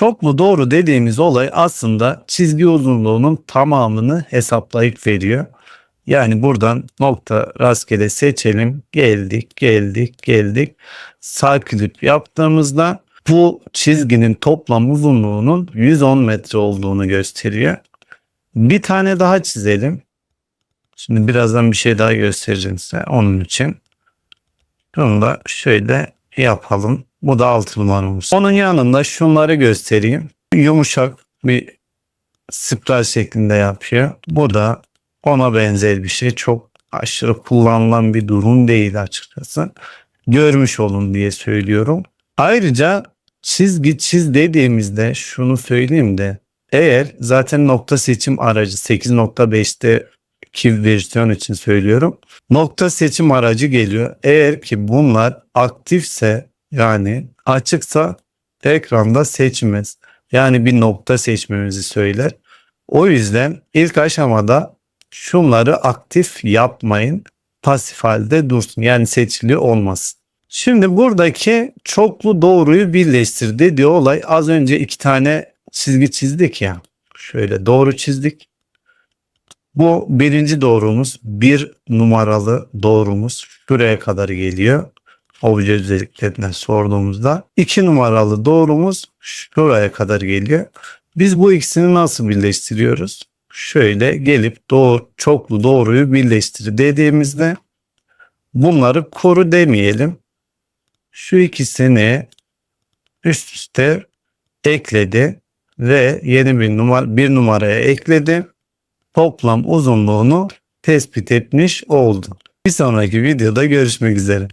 Çoklu doğru dediğimiz olay aslında çizgi uzunluğunun tamamını hesaplayıp veriyor. Yani buradan nokta rastgele seçelim. Geldik, geldik, geldik. Sağ yaptığımızda bu çizginin toplam uzunluğunun 110 metre olduğunu gösteriyor. Bir tane daha çizelim. Şimdi birazdan bir şey daha göstereceğim size onun için. Bunu da şöyle yapalım. Bu da alt numaramız. Onun yanında şunları göstereyim. Yumuşak bir spiral şeklinde yapıyor. Bu da ona benzer bir şey. Çok aşırı kullanılan bir durum değil açıkçası. Görmüş olun diye söylüyorum. Ayrıca çizgi çiz dediğimizde şunu söyleyeyim de eğer zaten nokta seçim aracı 8.5'te ki versiyon için söylüyorum. Nokta seçim aracı geliyor. Eğer ki bunlar aktifse yani açıksa ekranda seçmez. Yani bir nokta seçmemizi söyler. O yüzden ilk aşamada şunları aktif yapmayın. Pasif halde dursun. Yani seçili olmasın. Şimdi buradaki çoklu doğruyu birleştir dediği olay az önce iki tane çizgi çizdik ya. Şöyle doğru çizdik. Bu birinci doğrumuz bir numaralı doğrumuz şuraya kadar geliyor. Obje özelliklerinden sorduğumuzda iki numaralı doğrumuz şuraya kadar geliyor. Biz bu ikisini nasıl birleştiriyoruz? Şöyle gelip doğru, çoklu doğruyu birleştir dediğimizde bunları koru demeyelim. Şu ikisini üst üste ekledi ve yeni bir numara bir numaraya ekledi toplam uzunluğunu tespit etmiş oldu. Bir sonraki videoda görüşmek üzere.